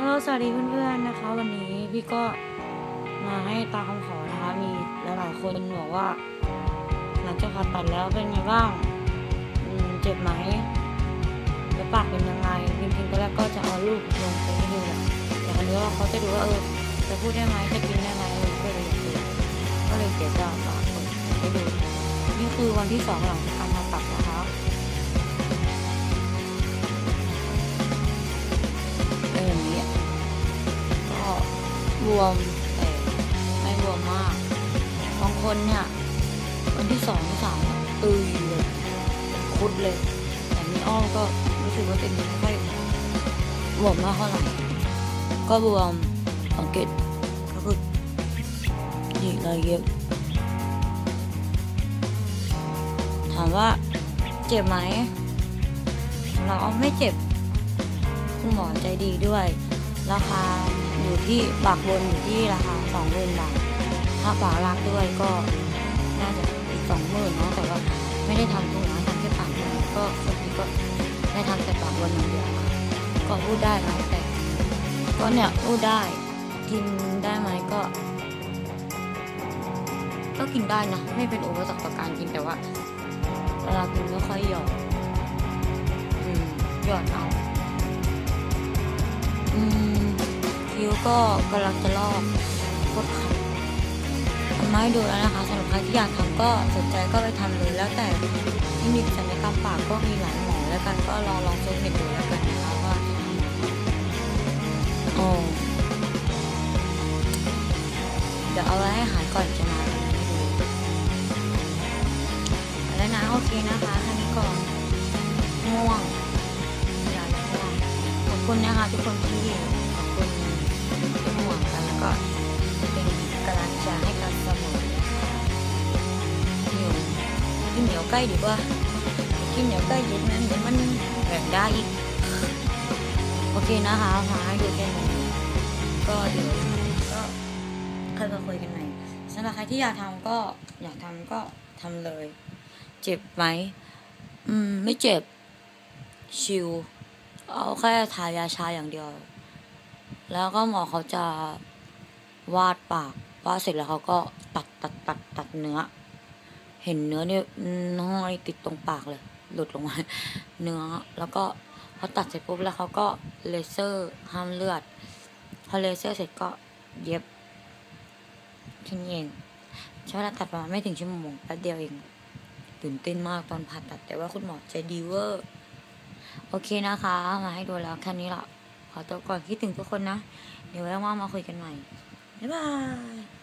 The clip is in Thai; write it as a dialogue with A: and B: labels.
A: ฮัลโหลสวัสดีเพื่อนๆนะคะ วันนี้พี่ก็มาให้ตามคำขอนะคะมีหลายๆคนบอกว่า หลังจากผ่าตัดแล้วเป็นไงบ้างเจ็บไหมแล้วปากเป็นยังไงจริงๆตอนแรกก็จะเอารูปลงไปให้ดูแหละแต่คราวนี้ว่าเขาจะดูว่าเออจะพูดได้ไหมจะกินได้ไหมก็เลยอยากก็เลยเดี๋ยวจะฝากคนให้ดูนี่คือวันที่สองหลังการผ่าตัดนะคะ บวมแต่ไม่บวมมากบางคนเนี่ย วันที่สองที่สามอะตุยเลยคุดเลย แต่มีอ้อมก็รู้สึกว่าเป็นไม่ค่อยบวมมากเท่าไหร่ก็บวมสังเกตก็คือนี่รอยเย็บถามว่าเจ็บไหมเราอ้อมไม่เจ็บคุณหมอใจดีด้วย ราคา อยู่ที่ปากบนอยู่ที่ราคาสองหมื่นบาท ถ้าปากล่างด้วยก็น่าจะอีกสองหมื่นเนาะแต่ว่าไม่ได้ทำตรงนั้นทำแค่ปากบนก็คนนี้ก็ได้ทำแต่ปากบนอย่างเดียวก็พูดได้ไหมแต่ก็เนี่ยพูดได้กินได้ไหมก็ ก็กินได้นะไม่เป็นอุปสรรคต่อการกินแต่ว่าเวลากินก็ค่อยหยอดอืมหยอดเอา วก็กำลังจะลอกโคตรขัดทำมาให้ดูแล้วนะคะสำหรับใครที่อยากทำก็สนใจก็ไปทำเลยแล้วแต่เทคนิคศัลยกรรมปากก็มีหลายหมอแล้วกันก็ลองลองเช็คเน็ตดูแล้วกันนะคะว่าโอ้เดี๋ยวเอาไว้ให้หายก่อนจะมาให้ดูแล้วนะโอเคนะคะแค่นี้ก่อนง่วงอย่าง่วงขอบคุณนะคะทุกคนที่ กินเหนียวใกล้ดีกว่า กินเหนียวใกล้เย็นนั้นเดี๋ยวมันแบ่งได้อีก โอเคนะคะมาให้ดูแค่นี้ก็เดี๋ยวก็ค่อยมาคุยกันใหม่สำหรับใครที่อยากทำก็อยากทำก็ทำเลย เจ็บไหมอืม ไม่เจ็บ ชิลเอาแค่ทายาชาอย่างเดียว แล้วก็หมอเขาจะวาดปากวาดเสร็จแล้วเขาก็ตัดตัดตัดตัดเนื้อ เห็นเนื้อเนี่ยน้อยติดตรงปากเลย หลุดลงมา เนื้อแล้วก็พอตัดเสร็จปุ๊บแล้วเขาก็เลเซอร์ห้ามเลือด พอเลเซอร์เสร็จก็เย็บแค่นี้เองใช้เวลาตัดประมาณไม่ถึงชั่วโมงแป๊บเดียวเองตื่นเต้นมากตอนผ่าตัดแต่ว่าคุณหมอใจดีเวอร์ โอเคนะคะ มาให้ดูแล้วแค่นี้ละขอตัวก่อนคิดถึงทุกคนนะ เดี๋ยวไว้ว่างๆมาคุยกันใหม่ บ๊ายบาย